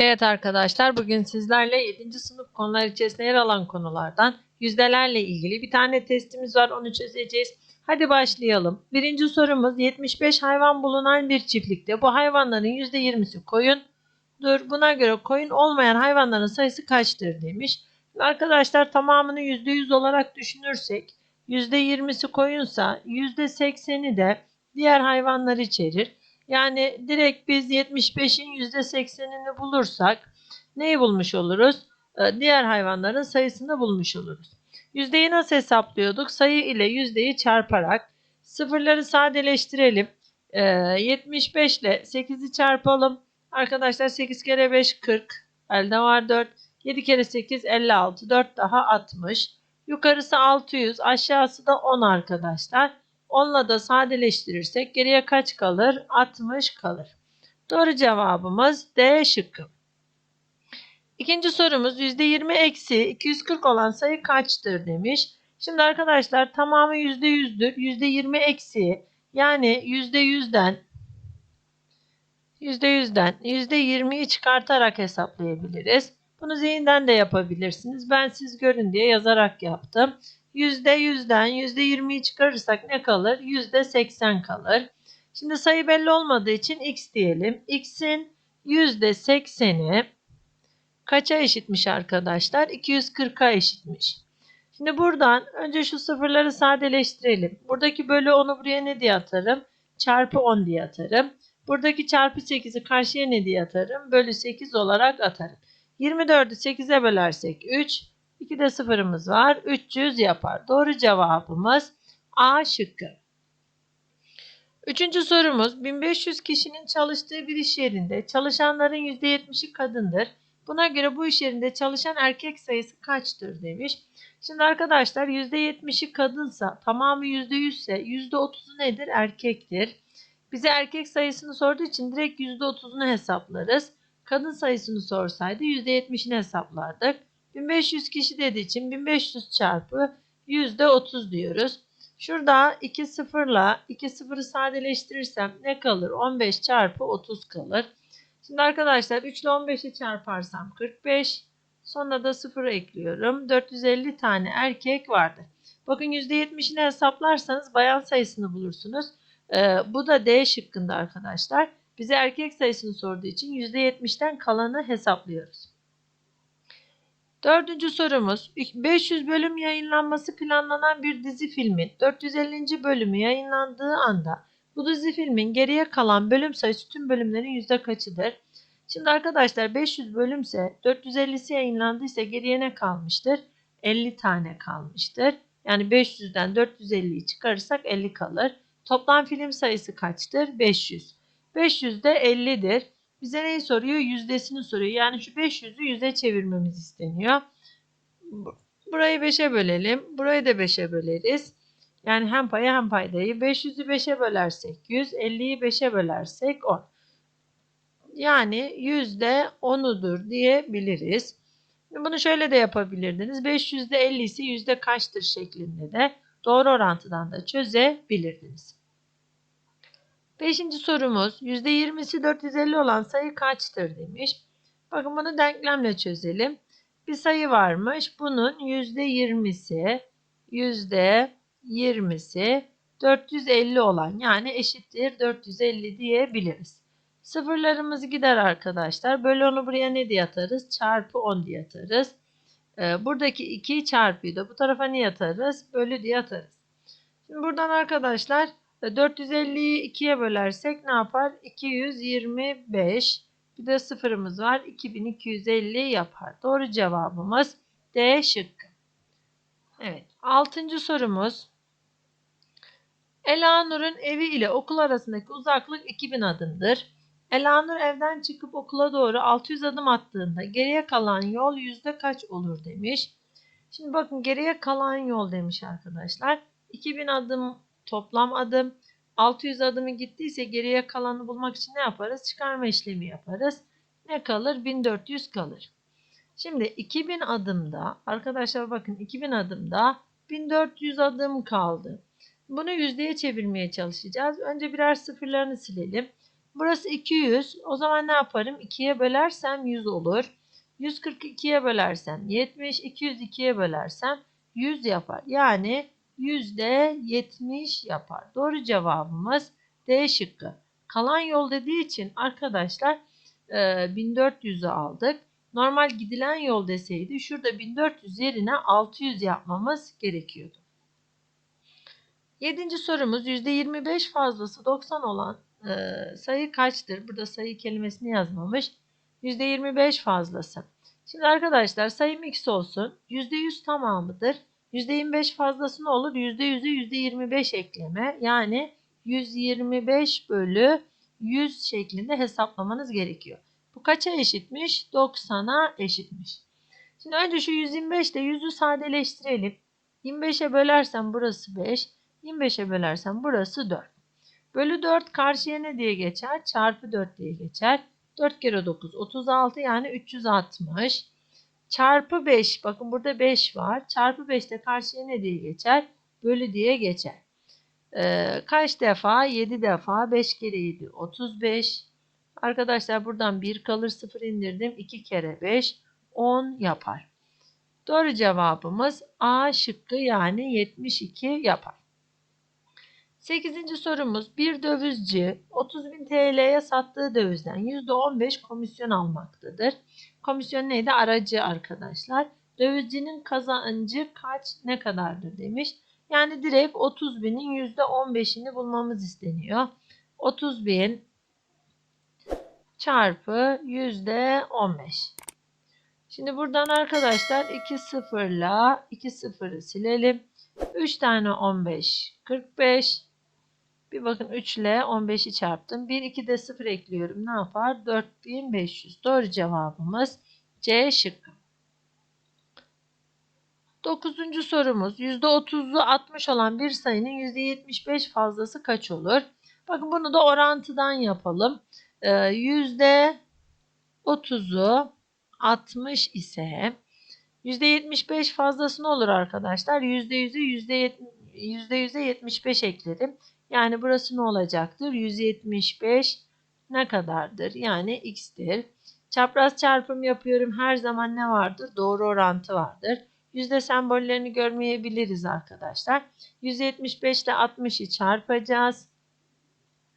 Evet arkadaşlar bugün sizlerle 7. sınıf konular içerisinde yer alan konulardan yüzdelerle ilgili bir tane testimiz var onu çözeceğiz. Hadi başlayalım. Birinci sorumuz 75 hayvan bulunan bir çiftlikte bu hayvanların %20'si koyun. Dur buna göre koyun olmayan hayvanların sayısı kaçtır demiş. Arkadaşlar tamamını %100 olarak düşünürsek %20'si koyunsa %80'i de diğer hayvanlar içerir. Yani direkt biz 75'in %80'ini bulursak neyi bulmuş oluruz? Ee, Diğer hayvanların sayısını bulmuş oluruz. Yüzdeyi nasıl hesaplıyorduk? Sayı ile yüzdeyi çarparak sıfırları sadeleştirelim. Ee, 75 ile 8'i çarpalım. Arkadaşlar 8 kere 5 40. Elde var 4. 7 kere 8 56. 4 daha 60. Yukarısı 600. Aşağısı da 10 arkadaşlar. Onunla da sadeleştirirsek geriye kaç kalır? 60 kalır. Doğru cevabımız D şıkkı. İkinci sorumuz %20 eksi 240 olan sayı kaçtır demiş. Şimdi arkadaşlar tamamı %100'dür. %20 eksi yani %100'den %100'den %20'yi çıkartarak hesaplayabiliriz. Bunu zihinden de yapabilirsiniz. Ben siz görün diye yazarak yaptım. %100'den %20'yi çıkarırsak ne kalır? %80 kalır. Şimdi sayı belli olmadığı için x diyelim. x'in %80'i kaça eşitmiş arkadaşlar? 240'a eşitmiş. Şimdi buradan önce şu sıfırları sadeleştirelim. Buradaki bölü 10'u buraya ne diye atarım? Çarpı 10 diye atarım. Buradaki çarpı 8'i karşıya ne diye atarım? Bölü 8 olarak atarım. 24'ü 8'e bölersek 3. 2 de sıfırımız var. 300 yapar. Doğru cevabımız A şıkkı. Üçüncü sorumuz 1500 kişinin çalıştığı bir iş yerinde çalışanların %70'i kadındır. Buna göre bu iş yerinde çalışan erkek sayısı kaçtır demiş. Şimdi arkadaşlar %70'i kadınsa tamamı %100 ise %30'u nedir? Erkektir. Bize erkek sayısını sorduğu için direkt %30'unu hesaplarız. Kadın sayısını sorsaydı %70'ini hesaplardık. 1500 kişi dediği için 1500 çarpı %30 diyoruz. Şurada 2 sıfırla 2 sıfırı sadeleştirirsem ne kalır? 15 çarpı 30 kalır. Şimdi arkadaşlar 3 ile 15'i çarparsam 45. Sonra da 0 ekliyorum. 450 tane erkek vardır. Bakın %70'ini hesaplarsanız bayan sayısını bulursunuz. Ee, bu da D şıkkında arkadaşlar. Bize erkek sayısını sorduğu için %70'ten kalanı hesaplıyoruz. Dördüncü sorumuz 500 bölüm yayınlanması planlanan bir dizi filmin 450. bölümü yayınlandığı anda bu dizi filmin geriye kalan bölüm sayısı tüm bölümlerin yüzde kaçıdır? Şimdi arkadaşlar 500 bölümse 450'si yayınlandıysa geriye ne kalmıştır? 50 tane kalmıştır. Yani 500'den 450'yi çıkarırsak 50 kalır. Toplam film sayısı kaçtır? 500. 500 de 50'dir. Bize neyi soruyor? Yüzdesini soruyor. Yani şu 500'ü yüze çevirmemiz isteniyor. Burayı 5'e bölelim. Burayı da 5'e böleriz. Yani hem payı hem paydayı. 500'ü 5'e bölersek 100, 50'yi 5'e bölersek 10. Yani yüzde 10'udur diyebiliriz. Bunu şöyle de yapabilirdiniz. 500'de 50 ise yüzde kaçtır şeklinde de doğru orantıdan da çözebilirdiniz. Beşinci sorumuz %20'si 450 olan sayı kaçtır demiş. Bakın bunu denklemle çözelim. Bir sayı varmış. Bunun %20'si %20'si 450 olan yani eşittir 450 diyebiliriz. Sıfırlarımız gider arkadaşlar. Bölü onu buraya ne diye atarız? Çarpı 10 diye atarız. Ee, buradaki 2 çarpıyı da bu tarafa ne atarız? Bölü diye atarız. Şimdi buradan arkadaşlar 450'yi 2'ye bölersek ne yapar? 225. Bir de sıfırımız var. 2250 yapar. Doğru cevabımız D şıkkı. Evet. Altıncı sorumuz. Elanur'un evi ile okul arasındaki uzaklık 2000 adımdır. Elanur evden çıkıp okula doğru 600 adım attığında geriye kalan yol yüzde kaç olur demiş. Şimdi bakın geriye kalan yol demiş arkadaşlar. 2000 adım toplam adım. 600 adımı gittiyse geriye kalanı bulmak için ne yaparız? Çıkarma işlemi yaparız. Ne kalır? 1400 kalır. Şimdi 2000 adımda arkadaşlar bakın 2000 adımda 1400 adım kaldı. Bunu yüzdeye çevirmeye çalışacağız. Önce birer sıfırlarını silelim. Burası 200. O zaman ne yaparım? 2'ye bölersem 100 olur. 142'ye bölersem 70. 202'ye bölersem 100 yapar. Yani 70 yapar. Doğru cevabımız D şıkkı. Kalan yol dediği için arkadaşlar e, 1400'ü aldık. Normal gidilen yol deseydi şurada 1400 yerine 600 yapmamız gerekiyordu. Yedinci sorumuz %25 fazlası 90 olan e, sayı kaçtır? Burada sayı kelimesini yazmamış. %25 fazlası. Şimdi arkadaşlar sayım x olsun. %100 tamamıdır. %25 fazlası ne olur? %100'ü %25 ekleme. Yani 125 bölü 100 şeklinde hesaplamanız gerekiyor. Bu kaça eşitmiş? 90'a eşitmiş. Şimdi önce şu 125 ile 100'ü sadeleştirelim. 25'e bölersem burası 5. 25'e bölersem burası 4. Bölü 4 karşıya ne diye geçer? Çarpı 4 diye geçer. 4 kere 9 36 yani 360. Çarpı 5 bakın burada 5 var. Çarpı 5 de karşıya ne diye geçer? Bölü diye geçer. Ee, kaç defa? 7 defa. 5 kere 7 35. Arkadaşlar buradan 1 kalır 0 indirdim. 2 kere 5 10 yapar. Doğru cevabımız A şıkkı yani 72 yapar. 8. sorumuz bir dövizci 30.000 TL'ye sattığı dövizden %15 komisyon almaktadır. Komisyon neydi? Aracı arkadaşlar. Dövizcinin kazancı kaç ne kadardır demiş. Yani direkt 30.000'in %15'ini bulmamız isteniyor. 30.000 çarpı %15. Şimdi buradan arkadaşlar 2 sıfırla 2 sıfırı silelim. 3 tane 15 45 bir bakın 3 ile 15'i çarptım. 1 2 de 0 ekliyorum. Ne yapar? 4500. Doğru cevabımız C şıkkı. Dokuzuncu sorumuz %30'u 60 olan bir sayının %75 fazlası kaç olur? Bakın bunu da orantıdan yapalım. Ee, %30'u 60 ise %75 fazlası ne olur arkadaşlar? %100'ü %100'e 75 eklerim. Yani burası ne olacaktır? 175 ne kadardır? Yani x'tir. Çapraz çarpım yapıyorum. Her zaman ne vardır? Doğru orantı vardır. Yüzde sembollerini görmeyebiliriz arkadaşlar. 175 ile 60'ı çarpacağız.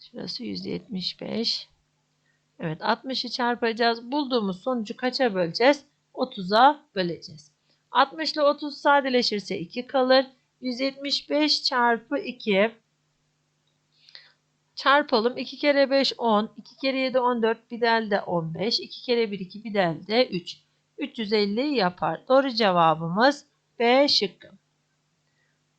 Şurası 175. Evet 60'ı çarpacağız. Bulduğumuz sonucu kaça böleceğiz? 30'a böleceğiz. 60 ile 30 sadeleşirse 2 kalır. 175 çarpı 2 çarpalım. 2 kere 5 10. 2 kere 7 14. Bir de 15. 2 kere 1 2. Bir de 3. 350 yapar. Doğru cevabımız B şıkkı.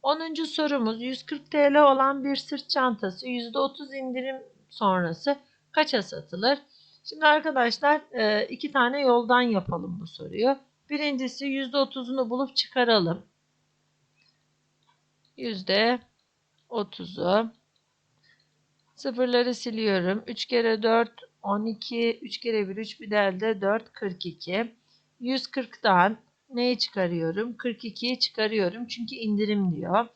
10. sorumuz 140 TL olan bir sırt çantası %30 indirim sonrası kaça satılır? Şimdi arkadaşlar e, iki tane yoldan yapalım bu soruyu. Birincisi %30'unu bulup çıkaralım. %30'u sıfırları siliyorum. 3 kere 4 12 3 kere 1 3 bir delde 4 42. 140'dan neyi çıkarıyorum? 42'yi çıkarıyorum çünkü indirim diyor.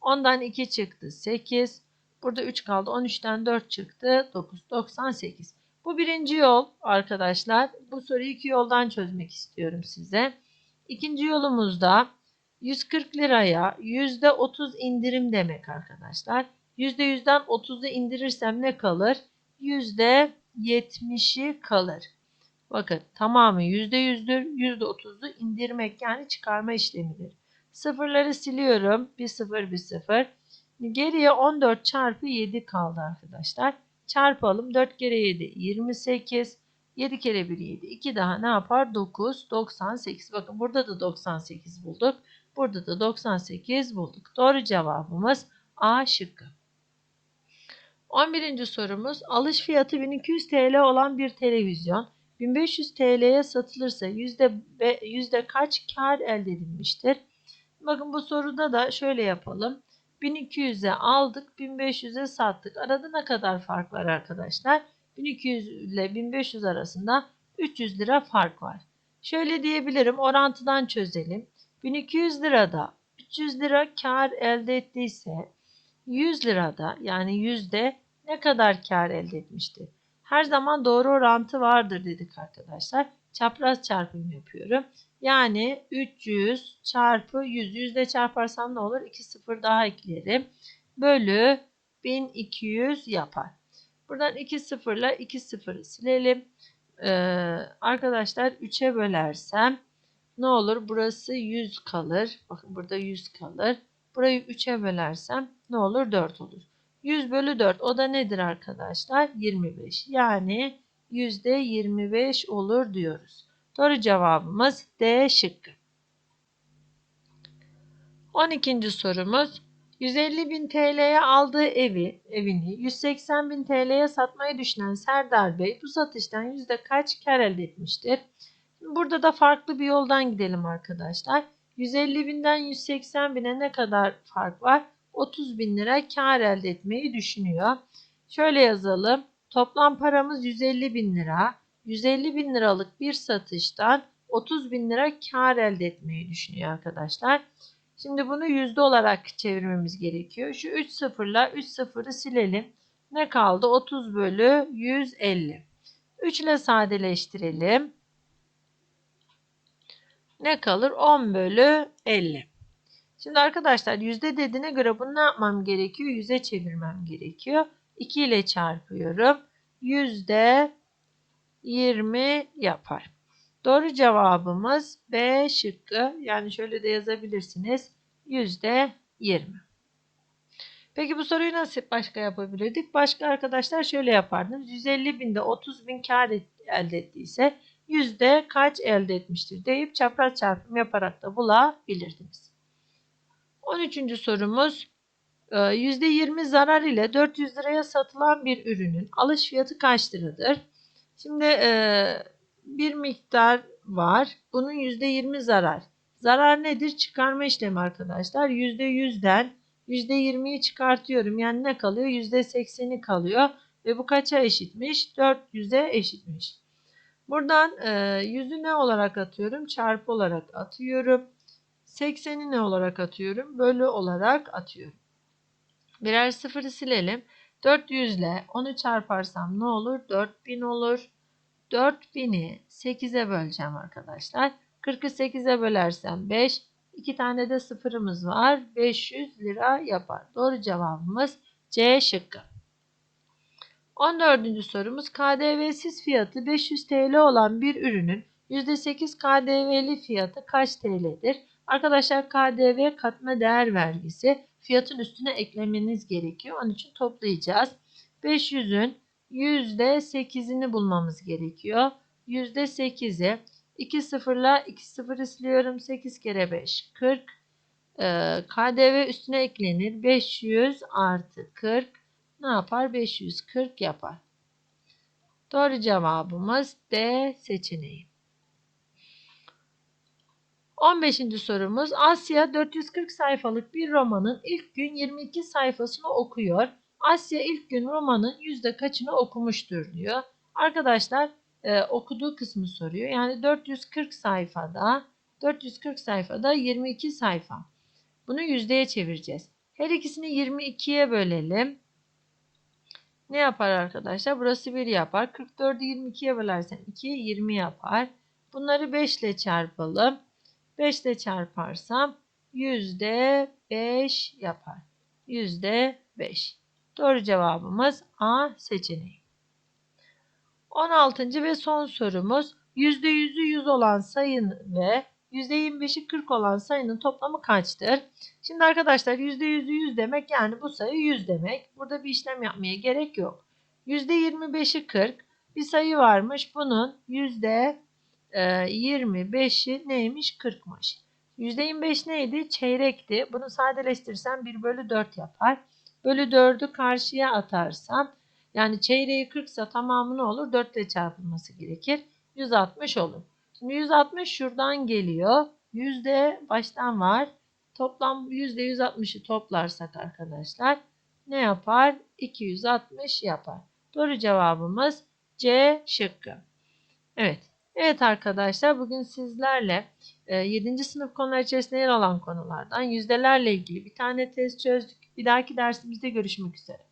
Ondan 2 çıktı 8. Burada 3 kaldı. 13'ten 4 çıktı 9. 98. Bu birinci yol arkadaşlar. Bu soruyu iki yoldan çözmek istiyorum size. İkinci yolumuzda 140 liraya %30 indirim demek arkadaşlar. %100'den 30'u indirirsem ne kalır? %70'i kalır. Bakın tamamı %100'dür. %30'u indirmek yani çıkarma işlemidir. Sıfırları siliyorum. Bir sıfır bir sıfır. Geriye 14 çarpı 7 kaldı arkadaşlar. Çarpalım. 4 kere 7 28. 7 kere 1 7. 2 daha ne yapar? 9. 98. Bakın burada da 98 bulduk. Burada da 98 bulduk. Doğru cevabımız A şıkkı. 11. sorumuz alış fiyatı 1200 TL olan bir televizyon 1500 TL'ye satılırsa yüzde, yüzde kaç kar elde edilmiştir? Bakın bu soruda da şöyle yapalım. 1200'e aldık, 1500'e sattık. Arada ne kadar fark var arkadaşlar? 1200 ile 1500 arasında 300 lira fark var. Şöyle diyebilirim, orantıdan çözelim. 1200 lirada 300 lira kar elde ettiyse 100 lirada yani yüzde ne kadar kar elde etmiştir? Her zaman doğru orantı vardır dedik arkadaşlar. Çapraz çarpım yapıyorum. Yani 300 çarpı 100. Yüzde çarparsam ne olur? 2 sıfır daha eklerim. Bölü 1200 yapar. Buradan 2 sıfırla 2 sıfırı silelim. Ee, arkadaşlar 3'e bölersem ne olur? Burası 100 kalır. Bakın burada 100 kalır. Burayı 3'e bölersem ne olur? 4 olur. 100 bölü 4 o da nedir arkadaşlar? 25. Yani %25 olur diyoruz. Doğru cevabımız D şıkkı. 12. sorumuz 150 bin TL'ye aldığı evi, evini 180 bin TL'ye satmayı düşünen Serdar Bey bu satıştan yüzde kaç kar elde etmiştir? Burada da farklı bir yoldan gidelim arkadaşlar. 150 binden 180 bine ne kadar fark var? 30 bin lira kar elde etmeyi düşünüyor. Şöyle yazalım. Toplam paramız 150 bin lira. 150 bin liralık bir satıştan 30 bin lira kar elde etmeyi düşünüyor arkadaşlar. Şimdi bunu yüzde olarak çevirmemiz gerekiyor. Şu 3 sıfırla 3 sıfırı silelim. Ne kaldı? 30 bölü 150. 3 ile sadeleştirelim. Ne kalır? 10 bölü 50. Şimdi arkadaşlar yüzde dediğine göre bunu ne yapmam gerekiyor? Yüze çevirmem gerekiyor. 2 ile çarpıyorum. Yüzde 20 yapar. Doğru cevabımız B şıkkı. Yani şöyle de yazabilirsiniz. Yüzde 20. Peki bu soruyu nasıl başka yapabilirdik? Başka arkadaşlar şöyle yapardınız. 150 binde 30 bin kar elde ettiyse yüzde kaç elde etmiştir deyip çapraz çarpım yaparak da bulabilirdiniz. 13. sorumuz %20 zarar ile 400 liraya satılan bir ürünün alış fiyatı kaç liradır? Şimdi bir miktar var. Bunun %20 zarar. Zarar nedir? Çıkarma işlemi arkadaşlar. %100'den %20'yi çıkartıyorum. Yani ne kalıyor? %80'i kalıyor. Ve bu kaça eşitmiş? 400'e eşitmiş. Buradan e, 100'ü ne olarak atıyorum? Çarpı olarak atıyorum. 80'i ne olarak atıyorum? Bölü olarak atıyorum. Birer sıfırı silelim. 400 ile 10'u çarparsam ne olur? 4000 olur. 4000'i 8'e böleceğim arkadaşlar. 40'ı 8'e bölersem 5. 2 tane de sıfırımız var. 500 lira yapar. Doğru cevabımız C şıkkı. 14. sorumuz KDV'siz fiyatı 500 TL olan bir ürünün %8 KDV'li fiyatı kaç TL'dir? Arkadaşlar KDV katma değer vergisi fiyatın üstüne eklemeniz gerekiyor. Onun için toplayacağız. 500'ün %8'ini bulmamız gerekiyor. %8'i 2 sıfırla 2 sıfırı siliyorum. 8 kere 5 40. Ee, KDV üstüne eklenir. 500 artı 40 ne yapar? 540 yapar. Doğru cevabımız D seçeneği. 15. sorumuz Asya 440 sayfalık bir romanın ilk gün 22 sayfasını okuyor. Asya ilk gün romanın yüzde kaçını okumuştur diyor. Arkadaşlar e, okuduğu kısmı soruyor. Yani 440 sayfada 440 sayfada 22 sayfa. Bunu yüzdeye çevireceğiz. Her ikisini 22'ye bölelim. Ne yapar arkadaşlar? Burası 1 yapar. 44'ü 22'ye bölersen 2 20 yapar. Bunları 5 ile çarpalım. 5 ile çarparsam %5 yapar. %5. Doğru cevabımız A seçeneği. 16. ve son sorumuz %100'ü 100 olan sayın ve %25'i 40 olan sayının toplamı kaçtır? Şimdi arkadaşlar %100'ü 100 demek yani bu sayı 100 demek. Burada bir işlem yapmaya gerek yok. %25'i 40 bir sayı varmış. Bunun %25'i neymiş? 40'mış. %25 neydi? Çeyrekti. Bunu sadeleştirsem 1 bölü 4 yapar. Bölü 4'ü karşıya atarsam yani çeyreği 40 ise tamamı ne olur? 4 ile çarpılması gerekir. 160 olur. Şimdi 160 şuradan geliyor. Yüzde baştan var. Toplam yüzde 160'ı toplarsak arkadaşlar ne yapar? 260 yapar. Doğru cevabımız C şıkkı. Evet. Evet arkadaşlar bugün sizlerle 7. E, sınıf konular içerisinde yer alan konulardan yüzdelerle ilgili bir tane test çözdük. Bir dahaki dersimizde görüşmek üzere.